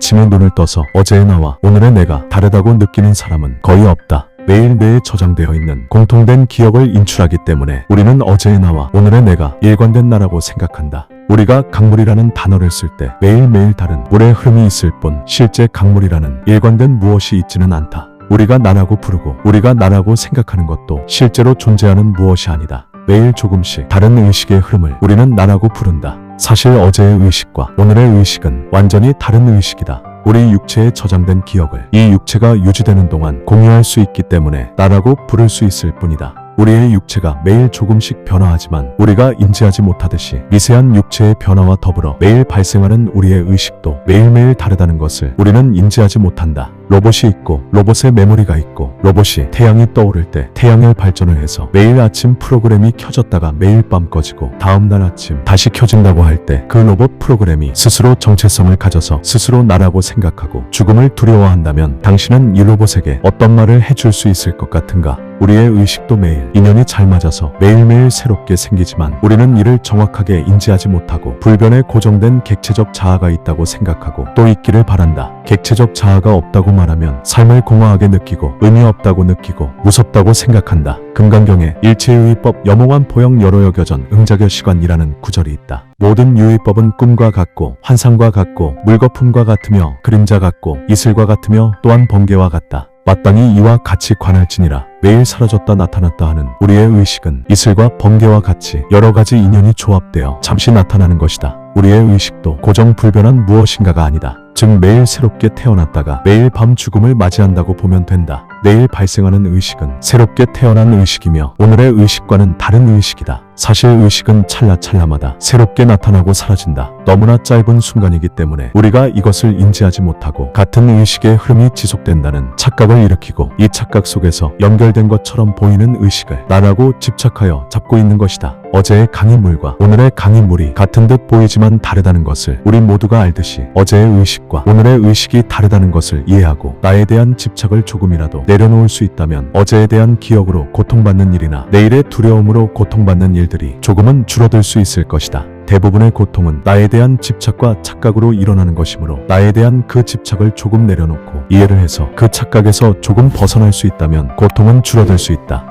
아침에 눈을 떠서 어제의 나와 오늘의 내가 다르다고 느끼는 사람은 거의 없다. 매일 뇌에 저장되어 있는 공통된 기억을 인출하기 때문에 우리는 어제의 나와 오늘의 내가 일관된 나라고 생각한다. 우리가 강물이라는 단어를 쓸 때 매일매일 다른 물의 흐름이 있을 뿐 실제 강물이라는 일관된 무엇이 있지는 않다. 우리가 나라고 부르고 우리가 나라고 생각하는 것도 실제로 존재하는 무엇이 아니다. 매일 조금씩 다른 의식의 흐름을 우리는 나라고 부른다. 사실 어제의 의식과 오늘의 의식은 완전히 다른 의식이다. 우리 육체에 저장된 기억을 이 육체가 유지되는 동안 공유할 수 있기 때문에 나라고 부를 수 있을 뿐이다. 우리의 육체가 매일 조금씩 변화하지만 우리가 인지하지 못하듯이 미세한 육체의 변화와 더불어 매일 발생하는 우리의 의식도 매일매일 다르다는 것을 우리는 인지하지 못한다. 로봇이 있고 로봇의 메모리가 있고 로봇이 태양이 떠오를 때 태양을 발전을 해서 매일 아침 프로그램이 켜졌다가 매일 밤 꺼지고 다음날 아침 다시 켜진다고 할 때 그 로봇 프로그램이 스스로 정체성을 가져서 스스로 나라고 생각하고 죽음을 두려워한다면 당신은 이 로봇에게 어떤 말을 해줄 수 있을 것 같은가? 우리의 의식도 매일 인연이 잘 맞아서 매일매일 새롭게 생기지만 우리는 이를 정확하게 인지하지 못하고 불변에 고정된 객체적 자아가 있다고 생각하고 또 있기를 바란다. 객체적 자아가 없다고 말하면 삶을 공허하게 느끼고 의미 없다고 느끼고 무섭다고 생각한다. 금강경에 일체유의법 염홍한 포영 여로여겨전 응자결시관이라는 구절이 있다. 모든 유의법은 꿈과 같고 환상과 같고 물거품과 같으며 그림자 같고 이슬과 같으며 또한 번개와 같다. 마땅히 이와 같이 관할지니라 매일 사라졌다 나타났다 하는 우리의 의식은 이슬과 번개와 같이 여러 가지 인연이 조합되어 잠시 나타나는 것이다. 우리의 의식도 고정 불변한 무엇인가가 아니다. 즉 매일 새롭게 태어났다가 매일 밤 죽음을 맞이한다고 보면 된다. 내일 발생하는 의식은 새롭게 태어난 의식이며 오늘의 의식과는 다른 의식이다. 사실 의식은 찰나찰나마다 새롭게 나타나고 사라진다. 너무나 짧은 순간이기 때문에 우리가 이것을 인지하지 못하고 같은 의식의 흐름이 지속된다는 착각을 일으키고 이 착각 속에서 연결된 것처럼 보이는 의식을 나라고 집착하여 잡고 있는 것이다. 어제의 강인물과 오늘의 강인물이 같은 듯 보이지만 다르다는 것을 우리 모두가 알듯이 어제의 의식과 오늘의 의식이 다르다는 것을 이해하고 나에 대한 집착을 조금이라도 내려놓을 수 있다면 어제에 대한 기억으로 고통받는 일이나 내일의 두려움으로 고통받는 일들이 조금은 줄어들 수 있을 것이다. 대부분의 고통은 나에 대한 집착과 착각으로 일어나는 것이므로 나에 대한 그 집착을 조금 내려놓고 이해를 해서 그 착각에서 조금 벗어날 수 있다면 고통은 줄어들 수 있다.